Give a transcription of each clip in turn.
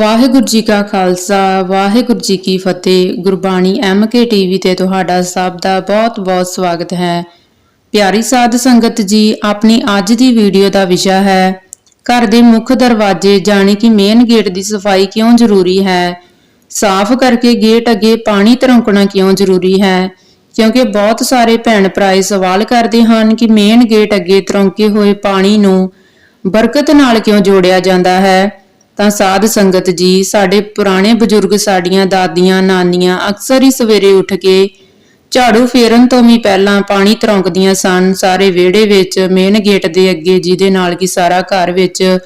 ਵਾਹਿਗੁਰੂ ਜੀ ਕਾ ਖਾਲਸਾ, ਵਾਹਿਗੁਰੂ ਜੀ ਕੀ ਫਤਿਹ। Gurbani MK TV ਤੇ ਤੁਹਾਡਾ ਸਭ ਦਾ ਬਹੁਤ-ਬਹੁਤ ਸਵਾਗਤ ਹੈ। ਪਿਆਰੀ ਸਾਧ ਸੰਗਤ ਜੀ, ਆਪਣੀ ਅੱਜ ਦੀ ਵੀਡੀਓ ਦਾ ਵਿਸ਼ਾ ਹੈ, ਘਰ ਦੇ ਮੁੱਖ ਦਰਵਾਜ਼ੇ ਜਾਣੀ ਕਿ ਮੇਨ ਗੇਟ ਦੀ ਸਫ਼ਾਈ ਕਿਉਂ ਜ਼ਰੂਰੀ ਹੈ? ਸਾਫ਼ ਕਰਕੇ ਗੇਟ ਅੱਗੇ ਪਾਣੀ ਤਰੰਕਣਾ ਕਿਉਂ ਜ਼ਰੂਰੀ ਹੈ? ਕਿਉਂਕਿ ਬਹੁਤ ਸਾਰੇ ਭੈਣ ਭਰਾ ਸਵਾਲ ਕਰਦੇ ਹਨ ਕਿ ਮੇਨ ਗੇਟ ਅੱਗੇ ਤਰੰਕੇ ਹੋਏ ਪਾਣੀ ਨੂੰ ਬਰਕਤ ਨਾਲ ਕਿਉਂ ਜੋੜਿਆ ਜਾਂਦਾ ਹੈ? ਤਾਂ ਸਾਧ ਸੰਗਤ ਜੀ, ਸਾਡੇ ਪੁਰਾਣੇ ਬਜ਼ੁਰਗ ਸਾਡੀਆਂ ਦਾਦੀਆਂ, ਨਾਨੀਆਂ ਅਕਸਰ ਹੀ ਸਵੇਰੇ ਉੱਠ ਕੇ ਝਾੜੂ ਫੇਰਨ ਤੋਂ ਵੀ ਪਹਿਲਾਂ ਪਾਣੀ ਤਰੌਂਕਦੀਆਂ ਸਨ। ਸਾਰੇ ਵਿਹੜੇ ਵਿੱਚ, ਮੇਨ ਗੇਟ ਦੇ ਅੱਗੇ, ਜਿਹਦੇ ਨਾਲ ਕਿ ਸਾਰਾ ਘਰ ਵਿੱਚ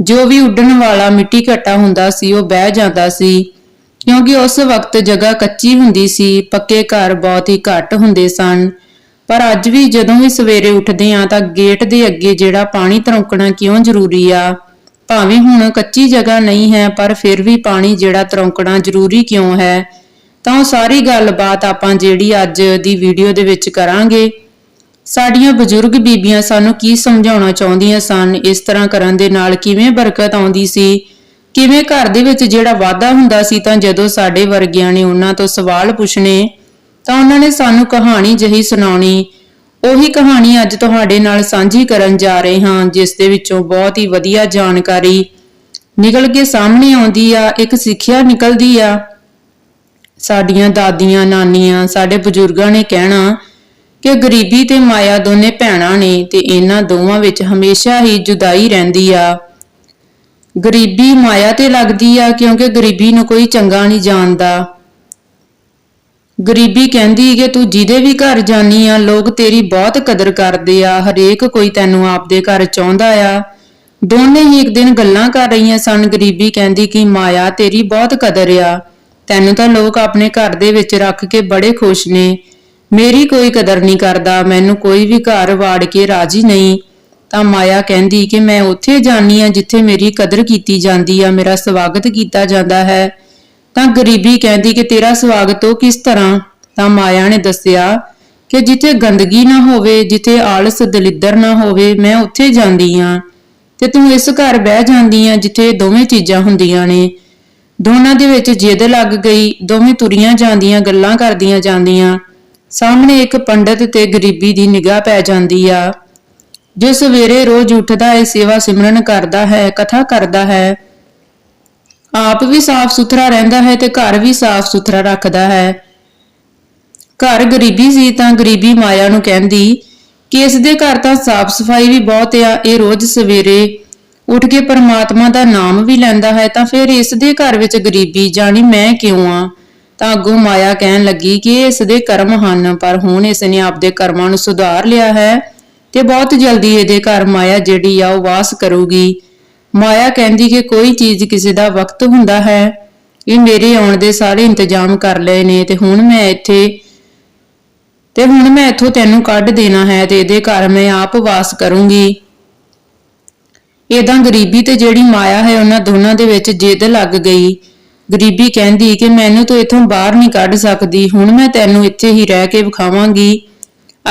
ਜੋ ਵੀ ਉੱਡਣ ਵਾਲਾ ਮਿੱਟੀ ਘੱਟਾ ਹੁੰਦਾ ਸੀ, ਉਹ ਬਹਿ ਜਾਂਦਾ ਸੀ। ਕਿਉਂਕਿ ਉਸ ਵਕਤ ਜਗ੍ਹਾ ਕੱਚੀ ਹੁੰਦੀ ਸੀ, ਪੱਕੇ ਘਰ ਬਹੁਤ ਹੀ ਘੱਟ ਹੁੰਦੇ ਸਨ। ਪਰ ਅੱਜ ਵੀ ਜਦੋਂ ਵੀ ਸਵੇਰੇ ਉੱਠਦੇ ਆ ਤਾਂ ਗੇਟ ਦੇ ਅੱਗੇ ਜਿਹੜਾ ਪਾਣੀ ਤਰੌਂਕਣਾ ਕਿਉਂ ਜ਼ਰੂਰੀ ਆ? ਭਾਵੇਂ ਹੁਣ ਕੱਚੀ ਜਗ੍ਹਾ ਨਹੀਂ ਹੈ, ਪਰ ਫਿਰ ਵੀ ਪਾਣੀ ਜਿਹੜਾ ਤਰੌਂਕਣਾ ਜ਼ਰੂਰੀ ਕਿਉਂ ਹੈ? ਤਾਂ ਉਹ ਸਾਰੀ ਗੱਲਬਾਤ ਆਪਾਂ ਜਿਹੜੀ ਅੱਜ ਦੀ ਵੀਡੀਓ ਦੇ ਵਿੱਚ ਕਰਾਂਗੇ। ਸਾਡੀਆਂ ਬਜ਼ੁਰਗ ਬੀਬੀਆਂ ਸਾਨੂੰ ਕੀ ਸਮਝਾਉਣਾ ਚਾਹੁੰਦੀਆਂ ਸਨ, ਇਸ ਤਰ੍ਹਾਂ ਕਰਨ ਦੇ ਨਾਲ ਕਿਵੇਂ ਬਰਕਤ ਆਉਂਦੀ ਸੀ? ਕਿਵੇਂ ਘਰ ਦੇ ਵਿੱਚ ਜਿਹੜਾ ਵਾਧਾ ਹੁੰਦਾ ਸੀ ਤਾਂ ਜਦੋਂ ਸਾਡੇ ਵਰਗਿਆਂ ਨੇ ਉਹਨਾਂ ਤੋਂ ਸਵਾਲ ਪੁੱਛਣੇ, ਤਾਂ ਉਹਨਾਂ ਨੇ ਸਾਨੂੰ ਕਹਾਣੀ ਜਹੀ ਸੁਣਾਉਣੀ ਉਹੀ ਕਹਾਣੀ ਅੱਜ ਤੁਹਾਡੇ ਨਾਲ ਸਾਂਝੀ ਕਰਨ ਜਾ ਰਹੇ ਹਾਂ, ਜਿਸ ਦੇ ਵਿੱਚੋਂ ਬਹੁਤ ਹੀ ਵਧੀਆ ਜਾਣਕਾਰੀ ਨਿਕਲ ਕੇ ਸਾਹਮਣੇ ਆਉਂਦੀ ਆ, ਇੱਕ ਸਿੱਖਿਆ ਨਿਕਲਦੀ ਆ। ਸਾਡੀਆਂ ਦਾਦੀਆਂ, ਨਾਨੀਆਂ, ਸਾਡੇ ਬਜ਼ੁਰਗਾਂ ਨੇ ਕਹਿਣਾ ਕਿ ਗਰੀਬੀ ਤੇ ਮਾਇਆ ਦੋਨੇ ਭੈਣਾਂ ਨੇ ਤੇ ਇਹਨਾਂ ਦੋਵਾਂ ਵਿੱਚ ਹਮੇਸ਼ਾ ਹੀ ਜੁਦਾਈ ਰਹਿੰਦੀ ਆ। ਗਰੀਬੀ ਮਾਇਆ ਤੇ ਲੱਗਦੀ ਆ, ਕਿਉਂਕਿ ਗਰੀਬੀ ਨੂੰ ਕੋਈ ਚੰਗਾ ਨਹੀਂ ਜਾਣਦਾ। ਗਰੀਬੀ ਕਹਿੰਦੀ ਕਿ ਤੂੰ ਜਿਹਦੇ ਵੀ ਘਰ ਜਾਨੀ ਆ, ਲੋਕ ਤੇਰੀ ਬਹੁਤ ਕਦਰ ਕਰਦੇ ਆ, ਹਰੇਕ ਕੋਈ ਤੈਨੂੰ ਆਪਦੇ ਘਰ ਚਾਹੁੰਦਾ ਆ। ਦੋਨੇ ਹੀ ਇੱਕ ਦਿਨ ਗੱਲਾਂ ਕਰ ਰਹੀਆਂ ਸਨ। ਗਰੀਬੀ ਕਹਿੰਦੀ ਕਿ ਮਾਇਆ ਤੇਰੀ ਬਹੁਤ ਕਦਰ ਆ। ਤੈਨੂੰ ਤਾਂ ਲੋਕ ਆਪਣੇ ਘਰ ਦੇ ਵਿੱਚ ਰੱਖ ਕੇ ਬੜੇ ਖੁਸ਼ ਨੇ। ਮੇਰੀ ਕੋਈ ਕਦਰ ਨਹੀਂ ਕਰਦਾ, ਮੈਨੂੰ ਕੋਈ ਵੀ ਘਰ ਵਾੜ ਕੇ ਰਾਜੀ ਨਹੀਂ। ਤਾਂ ਮਾਇਆ ਕਹਿੰਦੀ ਕਿ ਮੈਂ ਉੱਥੇ ਜਾਨੀ ਆ ਜਿੱਥੇ ਮੇਰੀ ਕਦਰ ਕੀਤੀ ਜਾਂਦੀ ਆ, ਮੇਰਾ ਸਵਾਗਤ ਕੀਤਾ ਜਾਂਦਾ ਹੈ। ਤਾਂ ਗਰੀਬੀ ਕਹਿੰਦੀ ਕਿ ਤੇਰਾ ਸਵਾਗਤ ਉਹ ਕਿਸ ਤਰ੍ਹਾਂ? ਤਾਂ ਮਾਇਆ ਨੇ ਦੱਸਿਆ ਕਿ ਜਿੱਥੇ ਗੰਦਗੀ ਨਾ ਹੋਵੇ, ਜਿੱਥੇ ਆਲਸ ਦਲਿੱਦਰ ਨਾ ਹੋਵੇ, ਮੈਂ ਉੱਥੇ ਜਾਂਦੀ ਆ। ਤੇ ਤੂੰ ਇਸ ਘਰ ਬਹਿ ਜਾਂਦੀ ਆ ਜਿੱਥੇ ਦੋਵੇਂ ਚੀਜ਼ਾਂ ਹੁੰਦੀਆਂ ਨੇ। ਦੋਨਾਂ ਦੇ ਵਿੱਚ ਜਿੱਦ ਲੱਗ ਗਈ, ਦੋਵੇਂ ਤੁਰੀਆਂ ਜਾਂਦੀਆਂ, ਗੱਲਾਂ ਕਰਦੀਆਂ ਜਾਂਦੀਆਂ। ਸਾਹਮਣੇ ਇੱਕ ਪੰਡਤ ਤੇ ਗਰੀਬੀ ਦੀ ਨਿਗਾਹ ਪੈ ਜਾਂਦੀ ਆ। ਜੋ ਸਵੇਰੇ ਰੋਜ਼ ਉੱਠਦਾ ਹੈ, ਸੇਵਾ ਸਿਮਰਨ ਕਰਦਾ ਹੈ, ਕਥਾ ਕਰਦਾ ਹੈ ਆਪ ਵੀ ਸਾਫ਼ ਸੁਥਰਾ ਰਹਿੰਦਾ ਹੈ ਤੇ ਘਰ ਵੀ ਸਾਫ਼ ਸੁਥਰਾ ਰੱਖਦਾ ਹੈ। ਘਰ ਗਰੀਬੀ ਸੀ ਤਾਂ ਗਰੀਬੀ ਮਾਇਆ ਨੂੰ ਕਹਿੰਦੀ, ਕਿ ਇਸ ਦੇ ਘਰ ਤਾਂ ਸਾਫ਼ ਸਫ਼ਾਈ ਵੀ ਬਹੁਤ ਆ, ਇਹ ਰੋਜ਼ ਸਵੇਰੇ ਉੱਠ ਕੇ ਪਰਮਾਤਮਾ ਦਾ ਨਾਮ ਵੀ ਲੈਂਦਾ ਹੈ, ਤਾਂ ਫਿਰ ਇਸ ਦੇ ਘਰ ਵਿੱਚ ਗਰੀਬੀ ਜਾਣੀ ਮੈਂ ਕਿਉਂ ਆ? ਤਾਂ ਅੱਗੋਂ ਮਾਇਆ ਕਹਿਣ ਲੱਗੀ ਕਿ ਇਹ ਇਸ ਦੇ ਕਰਮ ਹਨ, ਪਰ ਹੁਣ ਇਸ ਨੇ ਆਪਦੇ ਕਰਮਾਂ ਨੂੰ ਸੁਧਾਰ ਲਿਆ ਹੈ ਤੇ ਬਹੁਤ ਜਲਦੀ ਇਹਦੇ ਘਰ ਮਾਇਆ ਜਿਹੜੀ ਆ ਉਹ ਵਾਸ ਕਰੂਗੀ। ਮਾਇਆ ਕਹਿੰਦੀ ਕਿ ਕੋਈ ਚੀਜ਼ ਕਿਸੇ ਦਾ ਵਕਤ ਹੁੰਦਾ ਹੈ। ਇਹ ਮੇਰੇ ਆਉਣ ਦੇ ਸਾਰੇ ਇੰਤਜ਼ਾਮ ਕਰ ਲਏ ਨੇ ਤੇ ਹੁਣ ਮੈਂ ਇੱਥੇ, ਤੇ ਹੁਣ ਮੈਂ ਇੱਥੋਂ ਤੈਨੂੰ ਕੱਢ ਦੇਣਾ ਹੈ ਤੇ ਇਹਦੇ ਘਰ ਮੈਂ ਆਪ ਵਾਸ ਕਰੂੰਗੀ। ਇਦਾਂ ਗਰੀਬੀ ਤੇ ਜਿਹੜੀ ਮਾਇਆ ਹੈ ਉਹਨਾਂ ਦੋਨਾਂ ਦੇ ਵਿੱਚ ਜਿੱਦ ਲੱਗ ਗਈ। ਗਰੀਬੀ ਕਹਿੰਦੀ ਕਿ ਮੈਨੂੰ ਤੂੰ ਇੱਥੋਂ ਬਾਹਰ ਨਹੀਂ ਕੱਢ ਸਕਦੀ, ਹੁਣ ਮੈਂ ਤੈਨੂੰ ਇੱਥੇ ਹੀ ਰਹਿ ਕੇ ਵਿਖਾਵਾਂਗੀ।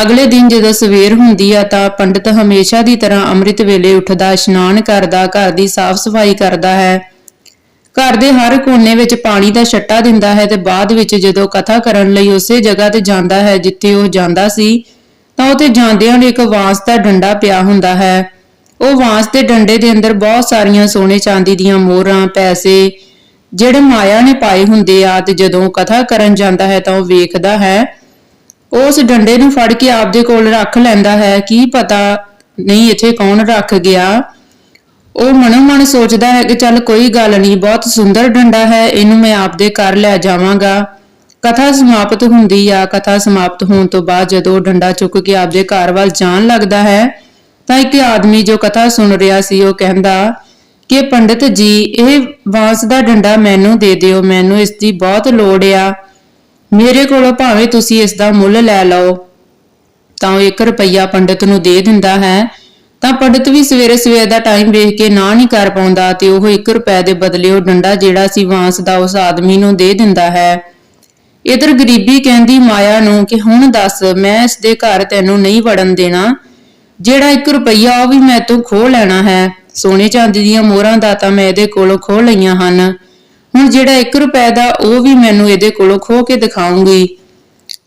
ਅਗਲੇ ਦਿਨ ਜਦੋਂ ਸਵੇਰ ਹੁੰਦੀ ਆ ਤਾਂ ਪੰਡਤ ਹਮੇਸ਼ਾ ਦੀ ਤਰ੍ਹਾਂ ਅੰਮ੍ਰਿਤ ਵੇਲੇ ਉੱਠਦਾ, ਇਸ਼ਨਾਨ ਕਰਦਾ, ਘਰ ਦੀ ਸਾਫ਼ ਸਫ਼ਾਈ ਕਰਦਾ ਹੈ। ਘਰ ਦੇ ਹਰ ਕੋਨੇ ਵਿੱਚ ਪਾਣੀ ਦਾ ਛੱਟਾ ਦਿੰਦਾ ਹੈ ਤੇ ਬਾਅਦ ਵਿੱਚ ਜਦੋਂ ਕਥਾ ਕਰਨ ਲਈ ਉਸੇ ਜਗ੍ਹਾ ਤੇ ਜਾਂਦਾ ਹੈ ਜਿੱਥੇ ਉਹ ਜਾਂਦਾ ਸੀ, ਤਾਂ ਉੱਥੇ ਜਾਂਦਿਆਂ ਨੂੰ ਇੱਕ ਵਾਂਸ ਦਾ ਡੰਡਾ ਪਿਆ ਹੁੰਦਾ ਹੈ। ਉਹ ਵਾਂਸ ਦੇ ਡੰਡੇ ਦੇ ਅੰਦਰ ਬਹੁਤ ਸਾਰੀਆਂ ਸੋਨੇ ਚਾਂਦੀ ਦੀਆਂ ਮੋਹਰਾਂ, ਪੈਸੇ ਜਿਹੜੇ ਮਾਇਆ ਨੇ ਪਾਏ ਹੁੰਦੇ ਆ ਤੇ ਜਦੋਂ ਕਥਾ ਕਰਨ ਜਾਂਦਾ ਹੈ ਤਾਂ ਉਹ ਵੇਖਦਾ ਹੈ ਉਸ ਡੰਡੇ ਨੂੰ ਫੜ ਕੇ ਆਪਦੇ ਕੋਲ ਰੱਖ ਲੈਂਦਾ ਹੈ। ਕੀ ਪਤਾ ਨਹੀਂ ਇੱਥੇ ਕੌਣ ਰੱਖ ਗਿਆ। ਉਹ ਮਨੋਂ ਮਨ ਸੋਚਦਾ ਹੈ ਕਿ ਚੱਲ ਕੋਈ ਗੱਲ ਨਹੀਂ, ਬਹੁਤ ਸੁੰਦਰ ਡੰਡਾ ਹੈ, ਇਹਨੂੰ ਮੈਂ ਆਪਦੇ ਘਰ ਲੈ ਜਾਵਾਂਗਾ। ਕਥਾ ਸਮਾਪਤ ਹੁੰਦੀ ਆ। ਕਥਾ ਸਮਾਪਤ ਹੋਣ ਤੋਂ ਬਾਅਦ ਜਦੋਂ ਉਹ ਡੰਡਾ ਚੁੱਕ ਕੇ ਆਪਦੇ ਘਰ ਵੱਲ ਜਾਣ ਲੱਗਦਾ ਹੈ, ਤਾਂ ਇੱਕ ਆਦਮੀ ਜੋ ਕਥਾ ਸੁਣ ਰਿਹਾ ਸੀ, ਉਹ ਕਹਿੰਦਾ, ਕਿ ਪੰਡਿਤ ਜੀ, ਇਹ ਬਾਂਸ ਦਾ ਡੰਡਾ ਮੈਨੂੰ ਦੇ ਦਿਓ। ਮੈਨੂੰ ਇਸ ਦੀ ਬਹੁਤ ਲੋੜ ਆ। ਮੇਰੇ ਕੋਲੋਂ ਭਾਵੇਂ ਤੁਸੀਂ ਇਸ ਦਾ ਮੁੱਲ ਲੈ ਲਓ, ਤਾਂ ਉਹ 1 ਰੁਪਈਆ ਪੰਡਿਤ ਨੂੰ ਦੇ ਦਿੰਦਾ ਹੈ। ਤਾਂ ਪੰਡਿਤ ਵੀ ਸਵੇਰੇ ਸਵੇਰ ਦਾ ਟਾਈਮ ਵੇਖ ਕੇ ਨਾ ਨਹੀਂ ਕਰ ਪਾਉਂਦਾ ਤੇ ਉਹ 1 ਰੁਪਏ ਦੇ ਬਦਲੇ ਉਹ ਡੰਡਾ ਜਿਹੜਾ ਸੀ ਵਾਂਸ ਦਾ ਉਸ ਆਦਮੀ ਨੂੰ ਦੇ ਦਿੰਦਾ ਹੈ। ਇਧਰ ਗਰੀਬੀ ਕਹਿੰਦੀ ਮਾਇਆ ਨੂੰ ਕਿ ਹੁਣ ਦੱਸ, ਮੈਂ ਇਸ ਦੇ ਘਰ ਤੈਨੂੰ ਨਹੀਂ ਵੜਨ ਦੇਣਾ। ਜਿਹੜਾ 1 ਰੁਪਈਆ ਉਹ ਵੀ ਮੈਂ ਤੋਂ ਖੋ ਲੈਣਾ ਹੈ। ਸੋਨੇ ਚਾਂਦੀ ਦੀਆਂ ਮੋਹਰਾਂ ਦਾ ਤਾਂ ਮੈਂ ਇਹਦੇ ਕੋਲੋਂ ਖੋਹ ਲਈਆਂ ਹਨ। ਹੁਣ ਜਿਹੜਾ 1 ਰੁਪਏ ਦਾ ਉਹ ਵੀ ਮੈਨੂੰ ਇਹਦੇ ਕੋਲੋਂ ਖੋਹ ਕੇ ਦਿਖਾਉਂਗੀ।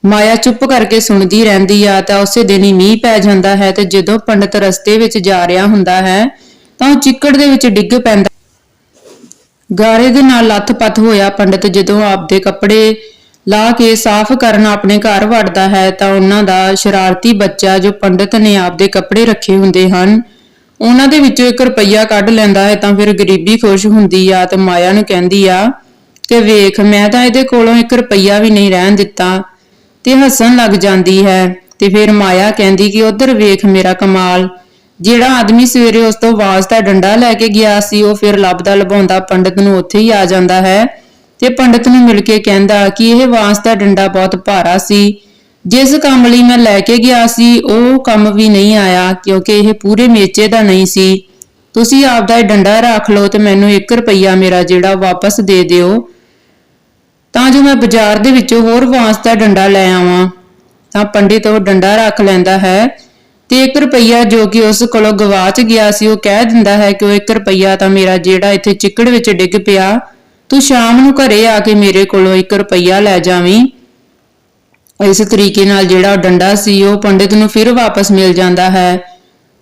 ਮਾਇਆ ਚੁੱਪ ਕਰਕੇ ਸੁਣਦੀ ਰਹਿੰਦੀ ਆ, ਤਾਂ ਉਸੇ ਦਿਨ ਹੀ ਮੀਂਹ ਪੈ ਜਾਂਦਾ ਹੈ ਤੇ ਜਦੋਂ ਪੰਡਤ ਰਸਤੇ ਵਿੱਚ ਜਾ ਰਿਹਾ ਹੁੰਦਾ ਹੈ, ਤਾਂ ਉਹ ਚਿੱਕੜ ਦੇ ਵਿੱਚ ਡਿੱਗ ਪੈਂਦਾ। ਗਾਰੇ ਦੇ ਨਾਲ ਲੱਥ-ਪੱਥ ਹੋਇਆ ਪੰਡਤ ਜਦੋਂ ਆਪਦੇ ਕੱਪੜੇ ਲਾ ਕੇ ਸਾਫ਼ ਕਰਨ ਆਪਣੇ ਘਰ ਵੜਦਾ ਹੈ, ਤਾਂ ਉਹਨਾਂ ਦਾ ਸ਼ਰਾਰਤੀ ਬੱਚਾ ਜੋ ਪੰਡਤ ਨੇ ਆਪਦੇ ਕੱਪੜੇ ਰੱਖੇ ਹੁੰਦੇ ਹਨ ਉਹਨਾਂ ਦੇ ਵਿੱਚੋਂ ਇੱਕ ਰੁਪਈਆ ਕੱਢ ਲੈਂਦਾ ਹੈ ਤਾਂ ਫਿਰ ਗਰੀਬੀ ਖੁਸ਼ ਹੁੰਦੀ ਆ ਤੇ ਮਾਇਆ ਨੂੰ ਕਹਿੰਦੀ ਆ ਕਿ ਵੇਖ, ਮੈਂ ਤਾਂ ਇਹਦੇ ਕੋਲੋਂ ਇੱਕ ਰੁਪਈਆ ਵੀ ਨਹੀਂ ਰਹਿਣ ਦਿੱਤਾ। ਤੇ ਹੱਸਣ ਲੱਗ ਜਾਂਦੀ ਹੈ ਤੇ ਫਿਰ ਮਾਇਆ ਕਹਿੰਦੀ ਕਿ ਉਧਰ ਵੇਖ ਮੇਰਾ ਕਮਾਲ, ਜਿਹੜਾ ਆਦਮੀ ਸਵੇਰੇ ਉਸ ਤੋਂ ਆਵਾਜ਼ ਦਾ ਡੰਡਾ ਲੈ ਕੇ ਗਿਆ ਸੀ, ਉਹ ਫਿਰ ਲੱਭਦਾ ਲਭਾਉਂਦਾ ਪੰਡਤ ਨੂੰ ਉੱਥੇ ਹੀ ਆ ਜਾਂਦਾ ਹੈ ਤੇ ਪੰਡਤ ਨੂੰ ਮਿਲ ਕੇ ਕਹਿੰਦਾ ਕਿ ਇਹ ਆਵਾਜ਼ ਦਾ ਡੰਡਾ ਬਹੁਤ ਭਾਰਾ ਸੀ ਜਿਸ ਕੰਮ ਲਈ ਮੈਂ ਲੈ ਕੇ ਗਿਆ ਸੀ, ਉਹ ਕੰਮ ਵੀ ਨਹੀਂ ਆਇਆ, ਕਿਉਂਕਿ ਇਹ ਪੂਰੇ ਮੇਚੇ ਦਾ ਨਹੀਂ ਸੀ। ਤੁਸੀਂ ਆਪਦਾ ਇਹ ਡੰਡਾ ਰੱਖ ਲਓ ਤੇ ਮੈਨੂੰ 1 ਰੁਪਈਆ ਮੇਰਾ ਜਿਹੜਾ ਵਾਪਸ ਦੇ ਦਿਓ। ਤਾਂ ਜੋ ਮੈਂ ਬਾਜ਼ਾਰ ਦੇ ਵਿੱਚੋਂ ਹੋਰ ਵਾਂਸ ਦਾ ਡੰਡਾ ਲੈ ਆਵਾਂ। ਤਾਂ ਪੰਡਿਤ ਉਹ ਡੰਡਾ ਰੱਖ ਲੈਂਦਾ ਹੈ ਤੇ 1 ਰੁਪਈਆ ਜੋ ਕਿ ਉਸ ਕੋਲੋਂ ਗਵਾਚ ਗਿਆ ਸੀ, ਉਹ ਕਹਿ ਦਿੰਦਾ ਹੈ ਕਿ ਉਹ 1 ਰੁਪਈਆ ਤਾਂ ਮੇਰਾ ਜਿਹੜਾ ਇੱਥੇ ਚਿੱਕੜ ਵਿੱਚ ਡਿੱਗ ਪਿਆ, ਤੂੰ ਸ਼ਾਮ ਨੂੰ ਘਰੇ ਆ ਕੇ ਮੇਰੇ ਕੋਲੋਂ 1 ਰੁਪਈਆ ਲੈ ਜਾਵੀਂ। ਇਸ ਤਰੀਕੇ ਨਾਲ ਜਿਹੜਾ ਉਹ ਡੰਡਾ ਸੀ, ਉਹ ਪੰਡਿਤ ਨੂੰ ਫਿਰ ਵਾਪਸ ਮਿਲ ਜਾਂਦਾ ਹੈ।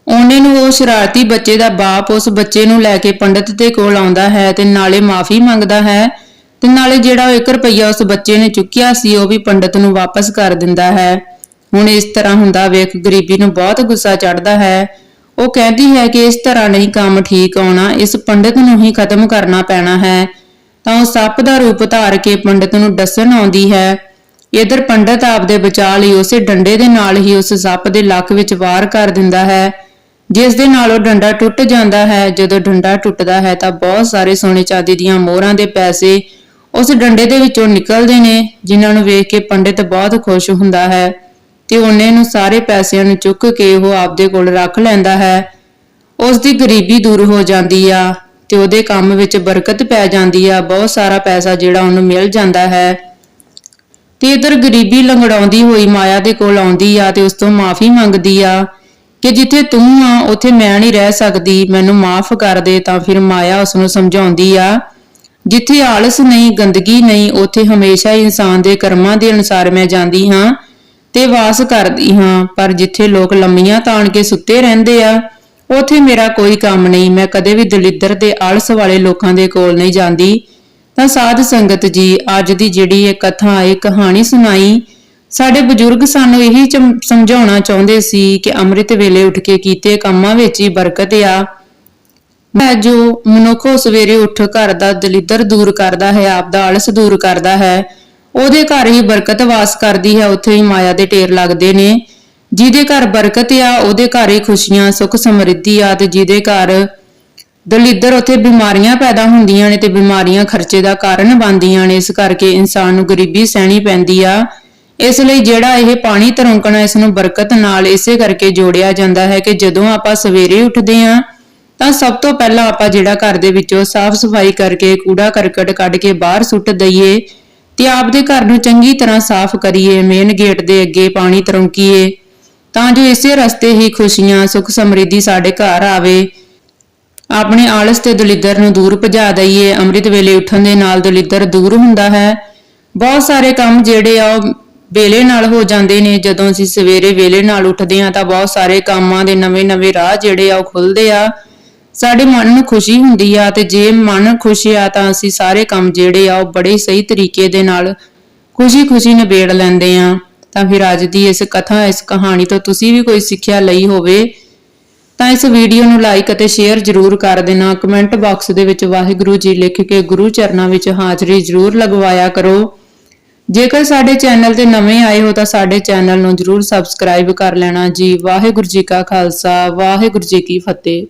ਉਹਨੇ ਨੂੰ ਉਹ ਸ਼ਰਾਰਤੀ ਬੱਚੇ ਦਾ ਬਾਪ ਉਸ ਬੱਚੇ ਨੂੰ ਲੈ ਕੇ ਪੰਡਿਤ ਦੇ ਕੋਲ ਆਉਂਦਾ ਹੈ ਤੇ ਨਾਲੇ ਮਾਫੀ ਮੰਗਦਾ ਹੈ ਤੇ ਨਾਲੇ ਜਿਹੜਾ ਉਹ 1 ਰੁਪਈਆ ਉਸ ਬੱਚੇ ਨੇ ਚੁੱਕਿਆ ਸੀ, ਉਹ ਵੀ ਪੰਡਿਤ ਨੂੰ ਵਾਪਸ ਕਰ ਦਿੰਦਾ ਹੈ। ਹੁਣ ਇਸ ਤਰ੍ਹਾਂ ਹੁੰਦਾ ਵੇਖ ਗਰੀਬੀ ਨੂੰ ਬਹੁਤ ਗੁੱਸਾ ਚੜਦਾ ਹੈ। ਉਹ ਕਹਿੰਦੀ ਹੈ ਕਿ ਇਸ ਤਰ੍ਹਾਂ ਨਹੀਂ ਕੰਮ ਠੀਕ ਆਉਣਾ, ਇਸ ਪੰਡਿਤ ਨੂੰ ਹੀ ਖਤਮ ਕਰਨਾ ਪੈਣਾ ਹੈ। ਤਾਂ ਉਹ ਸੱਪ ਦਾ ਰੂਪ ਧਾਰ ਕੇ ਪੰਡਿਤ ਨੂੰ ਦੱਸਣ ਆਉਂਦੀ ਹੈ ਇਧਰ ਪੰਡਿਤ ਆਪਦੇ ਬਚਾਅ ਲਈ ਉਸੇ ਡੰਡੇ ਦੇ ਨਾਲ ਹੀ ਉਸ ਸੱਪ ਦੇ ਲੱਕ ਵਿੱਚ ਵਾਰ ਕਰ ਦਿੰਦਾ ਹੈ। ਜਿਸ ਦੇ ਨਾਲ ਉਹ ਡੰਡਾ ਟੁੱਟ ਜਾਂਦਾ ਹੈ। ਜਦੋਂ ਡੰਡਾ ਟੁੱਟਦਾ ਹੈ ਤਾਂ ਬਹੁਤ ਸਾਰੇ ਸੋਨੇ ਚਾਂਦੀ ਦੀਆਂ ਮੋਹਰਾਂ ਦੇ ਪੈਸੇ ਉਸ ਡੰਡੇ ਦੇ ਵਿੱਚੋਂ ਨਿਕਲਦੇ ਨੇ, ਜਿਨ੍ਹਾਂ ਨੂੰ ਵੇਖ ਕੇ ਪੰਡਿਤ ਬਹੁਤ ਖੁਸ਼ ਹੁੰਦਾ ਹੈ ਤੇ ਉਹਨੇ ਨੂੰ ਸਾਰੇ ਪੈਸਿਆਂ ਨੂੰ ਚੁੱਕ ਕੇ ਉਹ ਆਪਦੇ ਕੋਲ ਰੱਖ ਲੈਂਦਾ ਹੈ। ਉਸ ਦੀ ਗਰੀਬੀ ਦੂਰ ਹੋ ਜਾਂਦੀ ਆ ਤੇ ਉਹਦੇ ਕੰਮ ਵਿੱਚ ਬਰਕਤ ਪੈ ਜਾਂਦੀ ਆ। ਬਹੁਤ ਸਾਰਾ ਪੈਸਾ ਜਿਹੜਾ ਉਹਨੂੰ ਮਿਲ ਜਾਂਦਾ ਹੈ। ਤੇ ਇਧਰ ਗਰੀਬੀ ਲੰਗੜਾਉਂਦੀ ਹੋਈ ਮਾਇਆ ਦੇ ਕੋਲ ਆਉਂਦੀ ਆ ਤੇ ਉਸ ਤੋਂ ਮਾਫੀ ਮੰਗਦੀ ਆ ਕਿ ਜਿੱਥੇ ਤੂੰ ਆ, ਉੱਥੇ ਮੈਂ ਨਹੀਂ ਰਹਿ ਸਕਦੀ, ਮੈਨੂੰ ਮਾਫ ਕਰ ਦੇ ਤਾਂ ਫਿਰ ਮਾਇਆ ਉਸ ਨੂੰ ਸਮਝਾਉਂਦੀ ਆ। ਜਿੱਥੇ ਆਲਸ ਨਹੀਂ, ਗੰਦਗੀ ਨਹੀਂ, ਉੱਥੇ ਹਮੇਸ਼ਾ ਇਨਸਾਨ ਦੇ ਕਰਮਾਂ ਦੇ ਅਨੁਸਾਰ ਮੈਂ ਜਾਂਦੀ ਹਾਂ ਤੇ ਵਾਸ ਕਰਦੀ ਹਾਂ। ਪਰ ਜਿੱਥੇ ਲੋਕ ਲੰਮੀਆਂ ਤਾਣ ਕੇ ਸੁੱਤੇ ਰਹਿੰਦੇ ਆ, ਉੱਥੇ ਮੇਰਾ ਕੋਈ ਕੰਮ ਨਹੀਂ। ਮੈਂ ਕਦੇ ਵੀ ਦਲਿੱਦਰ ਦੇ ਆਲਸ ਵਾਲੇ ਲੋਕਾਂ ਦੇ ਕੋਲ ਨਹੀਂ ਜਾਂਦੀ। ਤਾਂ ਸਾਧ ਸੰਗਤ ਜੀ, ਅੱਜ ਦੀ ਜਿਹੜੀ ਇਹ ਕਥਾ, ਇਹ ਕਹਾਣੀ ਸੁਣਾਈ, ਸਾਡੇ ਬਜ਼ੁਰਗ ਸਾਨੂੰ ਇਹੀ ਸਮਝਾਉਣਾ ਚਾਹੁੰਦੇ ਸੀ ਕਿ ਅੰਮ੍ਰਿਤ ਵੇਲੇ ਉੱਠ ਕੇ ਕੀਤੇ ਕੰਮਾਂ ਵਿੱਚ ਹੀ ਬਰਕਤ ਆ। ਹੈ ਜੋ ਮਨੁੱਖ ਉਹ ਸਵੇਰੇ ਉੱਠ ਘਰ ਦਾ ਦਲਿੱਦਰ ਦੂਰ ਕਰਦਾ ਹੈ, ਆਪ ਦਾ ਆਲਸ ਦੂਰ ਕਰਦਾ ਹੈ, ਉਹਦੇ ਘਰ ਹੀ ਬਰਕਤ ਵਾਸ ਕਰਦੀ ਹੈ, ਉੱਥੇ ਹੀ ਮਾਇਆ ਦੇ ਢੇਰ ਲੱਗਦੇ ਨੇ। ਜਿਹਦੇ ਘਰ ਬਰਕਤ ਆ, ਉਹਦੇ ਘਰ ਹੀ ਖੁਸ਼ੀਆਂ, ਸੁੱਖ ਸਮਰਿੱਧੀ ਆ ਤੇ ਜਿਹਦੇ ਘਰ ਦਲਿੱਦਰ ਉੱਥੇ ਬਿਮਾਰੀਆਂ ਪੈਦਾ ਹੁੰਦੀਆਂ ਨੇ ਤੇ ਬਿਮਾਰੀਆਂ ਖਰਚੇ ਦਾ ਕਾਰਨ ਬਣਦੀਆਂ ਨੇ। ਇਸ ਕਰਕੇ ਇਨਸਾਨ ਨੂੰ ਗਰੀਬੀ ਸਹਿਣੀ ਪੈਂਦੀ ਆ। ਇਸ ਲਈ ਜਿਹੜਾ ਇਹ ਪਾਣੀ ਤਰੋਂਕਣਾ, ਇਸ ਨੂੰ ਬਰਕਤ ਨਾਲ ਇਸੇ ਕਰਕੇ ਜੋੜਿਆ ਜਾਂਦਾ ਹੈ ਕਿ ਜਦੋਂ ਆਪਾਂ ਸਵੇਰੇ ਉੱਠਦੇ ਆਂ ਤਾਂ ਸਭ ਤੋਂ ਪਹਿਲਾਂ ਆਪਾਂ ਜਿਹੜਾ ਘਰ ਦੇ ਵਿੱਚੋਂ ਸਾਫ਼ ਸਫ਼ਾਈ ਕਰਕੇ, ਕੂੜਾ ਕਰਕਟ ਕੱਢ ਕੇ ਬਾਹਰ ਸੁੱਟ ਦਈਏ ਤੇ ਆਪਦੇ ਘਰ ਨੂੰ ਚੰਗੀ ਤਰ੍ਹਾਂ ਸਾਫ਼ ਕਰੀਏ, ਮੇਨ ਗੇਟ ਦੇ ਅੱਗੇ ਪਾਣੀ ਤਰੌਂਕੀਏ ਤਾਂ ਜੋ ਇਸੇ ਰਸਤੇ ਹੀ ਖੁਸ਼ੀਆਂ, ਸੁੱਖ ਸਮਰਿੱਧੀ ਸਾਡੇ ਘਰ ਆਵੇ। ਆਪਣੇ ਆਲਸ ਤੇ ਦਲਿੱਦਰ ਨੂੰ ਦੂਰ ਭਜਾ ਦਈਏ, ਅੰਮ੍ਰਿਤ ਵੇਲੇ ਉੱਠਣ ਦੇ ਨਾਲ ਦਲਿੱਦਰ ਦੂਰ ਹੁੰਦਾ ਹੈ। ਬਹੁਤ ਸਾਰੇ ਕੰਮ ਜਿਹੜੇ ਆ ਵੇਲੇ ਨਾਲ ਹੋ ਜਾਂਦੇ ਨੇ। ਜਦੋਂ ਅਸੀਂ ਸਵੇਰੇ ਵੇਲੇ ਨਾਲ ਉੱਠਦੇ ਹਾਂ ਤਾਂ ਬਹੁਤ ਸਾਰੇ ਕੰਮਾਂ ਦੇ ਨਵੇਂ-ਨਵੇਂ ਰਾਹ ਜਿਹੜੇ ਆ ਉਹ ਖੁੱਲਦੇ ਆ। ਸਾਡੇ ਮਨ ਨੂੰ ਖੁਸ਼ੀ ਹੁੰਦੀ ਆ ਤੇ ਜੇ ਮਨ ਖੁਸ਼ ਆ ਤਾਂ ਅਸੀਂ ਸਾਰੇ ਕੰਮ ਜਿਹੜੇ ਆ ਉਹ ਬੜੇ ਸਹੀ ਤਰੀਕੇ ਦੇ ਨਾਲ ਖੁਸ਼ੀ-ਖੁਸ਼ੀ ਨਿਬੇੜ ਲੈਂਦੇ ਆ ਤਾਂ ਫਿਰ ਅੱਜ ਦੀ ਇਸ ਕਥਾ, ਇਸ ਕਹਾਣੀ ਤੋਂ ਤੁਸੀਂ ਵੀ ਕੋਈ ਸਿੱਖਿਆ ਲਈ ਹੋਵੇ। ਤਾਂ ਇਸ ਵੀਡੀਓ ਨੂੰ ਲਾਈਕ ਅਤੇ ਸ਼ੇਅਰ ਜ਼ਰੂਰ ਕਰ ਦੇਣਾ। ਕਮੈਂਟ ਬਾਕਸ ਦੇ ਵਿੱਚ ਵਾਹਿਗੁਰੂ ਜੀ ਲਿਖ ਕੇ ਗੁਰੂ ਚਰਨਾਂ ਵਿੱਚ ਹਾਜ਼ਰੀ ਜ਼ਰੂਰ ਲਗਵਾਇਆ ਕਰੋ। ਜੇਕਰ ਸਾਡੇ ਚੈਨਲ ਤੇ ਨਵੇਂ ਆਏ ਹੋ ਤਾਂ ਸਾਡੇ ਚੈਨਲ ਨੂੰ ਜ਼ਰੂਰ ਸਬਸਕ੍ਰਾਈਬ ਕਰ ਲੈਣਾ ਜੀ। ਵਾਹਿਗੁਰੂ ਜੀ ਕਾ ਖਾਲਸਾ, ਵਾਹਿਗੁਰੂ ਜੀ ਕੀ ਫਤਿਹ।